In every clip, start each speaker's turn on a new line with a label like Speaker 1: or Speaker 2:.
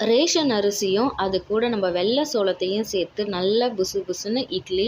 Speaker 1: Ration அரிசியும் அது கூட நம்ம வெள்ளை சோளத்தையும் சேர்த்து நல்லா புசு புசுன்னு இட்லி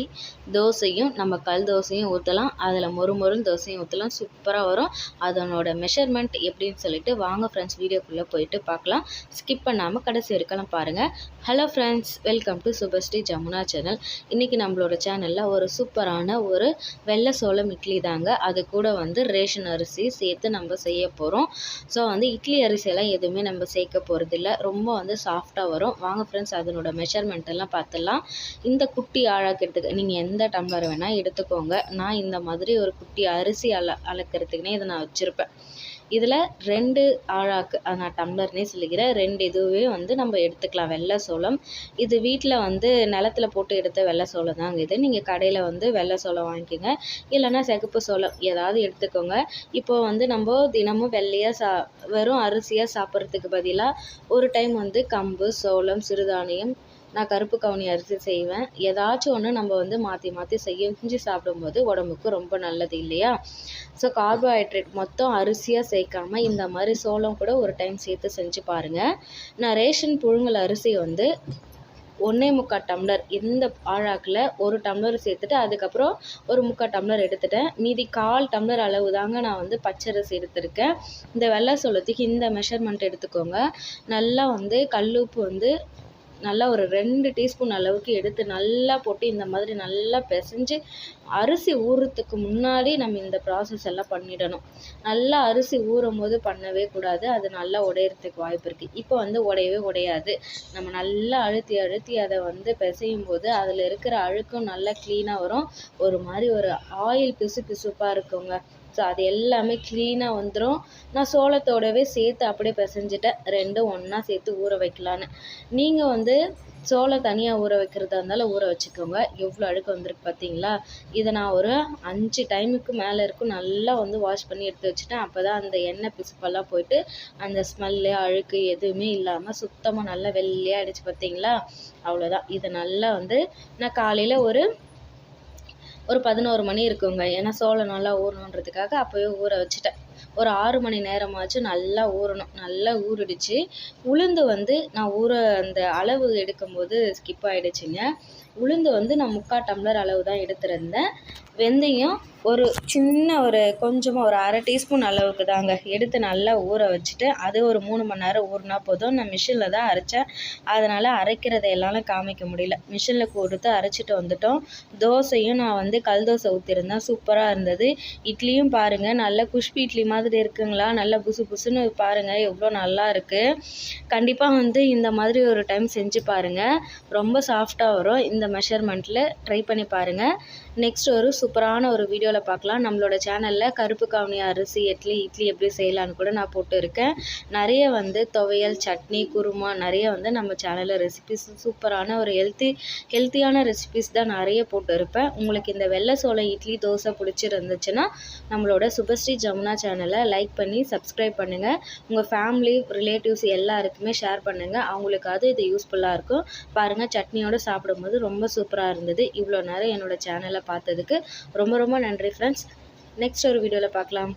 Speaker 1: தோசையும் நம்ம கல் தோசையும் ஊற்றலாம் அதில் மொறு மொறுன்னு தோசையும் ஊற்றலாம் சூப்பராக வரும். அதனோட மெஷர்மெண்ட் எப்படின்னு சொல்லிட்டு வாங்க ஃப்ரெண்ட்ஸ் வீடியோக்குள்ளே போயிட்டு பார்க்கலாம். ஸ்கிப் பண்ணாமல் கடைசி வரைக்கும் பாருங்கள் hello friends welcome to Subhashree Jamuna channel இன்றைக்கி நம்மளோட சேனலில் ஒரு சூப்பரான ஒரு வெள்ளை சோளம் இட்லி தாங்க. அது கூட வந்து ரேஷன் அரிசி சேர்த்து நம்ம செய்ய போகிறோம் ஸோ வந்து இட்லி அரிசியெல்லாம் எதுவுமே நம்ம சேர்க்க போகிறதில்ல ரொம்ப வந்து சாஃப்டாக வரும். வாங்க ஃப்ரெண்ட்ஸ் அதனோட மெஷர்மெண்ட் எல்லாம் பார்த்துடலாம் இந்த குட்டி ஆழாக்கிறதுக்கு நீங்கள் எந்த டம்ளர் வேணால் எடுத்துக்கோங்க. நான் இந்த மாதிரி ஒரு குட்டி அரிசி அள அளக்கிறதுக்குனே இதை நான் வச்சுருப்பேன். இதில் ரெண்டு ஆழாக்கு அது நான் டம்ளர்னே சொல்லிக்கிறேன். ரெண்டு இதுவே வந்து நம்ம எடுத்துக்கலாம். வெள்ளை சோளம். இது வீட்டில் வந்து நிலத்துல போட்டு எடுத்த வெள்ளை சோளம் தாங்க இது. நீங்கள் கடையில் வந்து வெள்ளை சோளம் வாங்கிக்கோங்க. இல்லைன்னா சிகப்பு சோளம் ஏதாவது எடுத்துக்கோங்க. இப்போ வந்து நம்ம தினமும் வெள்ளையாக சா வெறும் அரிசியாக சாப்பிட்றதுக்கு பதிலாக ஒரு டைம் வந்து கம்பு சோளம் சிறுதானியம் நான் கருப்பு கவுனி அரிசி செய்வேன். ஏதாச்சும் ஒன்று நம்ம வந்து மாற்றி மாற்றி செஞ்சு சாப்பிடும்போது உடம்புக்கு ரொம்ப நல்லது இல்லையா? ஸோ கார்போஹைட்ரேட் மொத்தம் அரிசியாக சேர்க்காம இந்த மாதிரி சோளம் கூட ஒரு டைம் சேர்த்து செஞ்சு பாருங்கள் நான் ரேஷன் புழுங்கல் அரிசி வந்து ஒன்றே முக்கால் டம்ளர் இந்த ஆழாக்கில் ஒரு டம்ளர் சேர்த்துட்டு அதுக்கப்புறம் ஒரு முக்கால் டம்ளர் எடுத்துட்டேன். மீதி கால் டம்ளர் அளவு தாங்க நான் வந்து பச்சரிசி எடுத்திருக்கேன். இந்த வெள்ளை சோளத்துக்கு இந்த மெஷர்மெண்ட் எடுத்துக்கோங்க. நல்லா வந்து கல்லுப்பு வந்து நல்லா ஒரு ரெண்டு டீஸ்பூன் அளவுக்கு எடுத்து நல்லா போட்டு இந்த மாதிரி நல்லா பிசைஞ்சு அரிசி ஊறுறதுக்கு முன்னாடி நம்ம இந்த ப்ராசஸ் எல்லாம் பண்ணிடணும். நல்லா அரிசி ஊறும் போது பண்ணவே கூடாது. அது நல்லா உடையிறதுக்கு வாய்ப்பு இருக்குது இப்போ வந்து உடையவே உடையாது. நம்ம நல்லா அழுத்தி அழுத்தி அதை வந்து பிசையும் போது அதில் இருக்கிற அழுக்கும் நல்லா க்ளீனாக வரும். ஒரு மாதிரி ஒரு ஆயில் பிசு பிசுப்பாக இருக்குங்க. ஸோ அது எல்லாமே க்ளீனாக வந்துடும் நான் சோளத்தோடவே சேர்த்து அப்படியே பிசைஞ்சிட்டேன் ரெண்டும் ஒன்றா சேர்த்து ஊற வைக்கலான்னு. நீங்கள் வந்து சோளம் தனியாக ஊற வைக்கிறதா இருந்தாலும் ஊற வச்சுக்கோங்க. எவ்வளோ அழுக்கு வந்திருக்கு பார்த்தீங்களா இதை நான் ஒரு அஞ்சு டைமுக்கு மேலே இருக்கும். நல்லா வந்து வாஷ் பண்ணி எடுத்து வச்சுட்டேன். அப்போ தான் அந்த எண்ணெய் பிசுப்பெல்லாம் போயிட்டு அந்த ஸ்மெல்லு அழுக்கு எதுவுமே இல்லாமல் சுத்தமாக நல்லா வெள்ளையாக அடிச்சு பார்த்தீங்களா அவ்வளோதான் இதை நல்லா வந்து நான் காலையில் ஒரு ஒரு பதினோரு மணி இருக்குங்க. ஏன்னா சோளம் நல்லா ஊறணுன்றதுக்காக அப்போவே ஊற வச்சுட்டேன். ஒரு ஆறு மணி நேரமாச்சும் நல்லா ஊறணும். நல்லா ஊறிடுச்சு. உளுந்து வந்து நான் ஊற அந்த அளவு எடுக்கும்போது ஸ்கிப் ஆகிடுச்சிங்க உளுந்து வந்து நான் முக்கால் டம்ளர் அளவு தான் எடுத்திருந்தேன். வெந்தயம் ஒரு சின்ன ஒரு கொஞ்சமாக ஒரு அரை டீஸ்பூன் அளவுக்கு தாங்க எடுத்து நல்லா ஊற வச்சுட்டு அது ஒரு மூணு மணி நேரம் ஊறினா போதும். நான் மிஷினில் தான் அரைச்சேன். அதனால் அரைக்கிறதை எல்லாம் காமிக்க முடியல. மிஷினில் கொடுத்து அரைச்சிட்டு வந்துட்டோம். தோசையும் நான் வந்து கல் தோசை ஊற்றிருந்தேன் சூப்பராக இருந்தது. இட்லியும் பாருங்கள் நல்ல குஷ்பி இட்லி மாதிரி இருக்குங்களா? நல்லா புசு புசுன்னு பாருங்கள் எவ்வளோ நல்லா இருக்குது கண்டிப்பாக வந்து இந்த மாதிரி ஒரு டைம் செஞ்சு பாருங்கள் ரொம்ப சாஃப்டாக வரும். இந்த மெஷர்மெண்ட்டில் ட்ரை பண்ணி பாருங்கள் நெக்ஸ்ட் ஒரு சூப்பரான ஒரு வீடியோவில் பார்க்கலாம் நம்மளோட சேனலில் கருப்பு காவணி அரிசி இட்லி இட்லி எப்படி செய்யலான்னு கூட நான் போட்டு இருக்கேன். நிறைய வந்து துவையல் சட்னி குருமா நிறைய வந்து நம்ம சேனலில் ரெசிபிஸ் சூப்பரான ஒரு ஹெல்த்தி ஹெல்த்தியான ரெசிபிஸ் தான் நிறைய போட்டு இருப்பேன். உங்களுக்கு இந்த வெள்ளை சோளம் இட்லி தோசை பிடிச்சிருந்துச்சுன்னா நம்மளோட சுபஸ்ரீ ஜமுனா சேனலை லைக் பண்ணி சப்ஸ்கிரைப் பண்ணுங்கள் உங்கள் ஃபேமிலி ரிலேட்டிவ்ஸ் எல்லாருக்குமே ஷேர் பண்ணுங்கள் அவங்களுக்காவது இது யூஸ்ஃபுல்லாக இருக்கும். பாருங்கள் சட்னியோடு சாப்பிடும்போது ரொம்ப சூப்பராக இருந்தது. இவ்வளோ நேரம் என்னோடய சேனலை பார்த்ததுக்கு ரொம்ப ரொம்ப நன்றி ஃப்ரெண்ட்ஸ் நெக்ஸ்ட் ஒரு வீடியோவில் பார்க்கலாம்.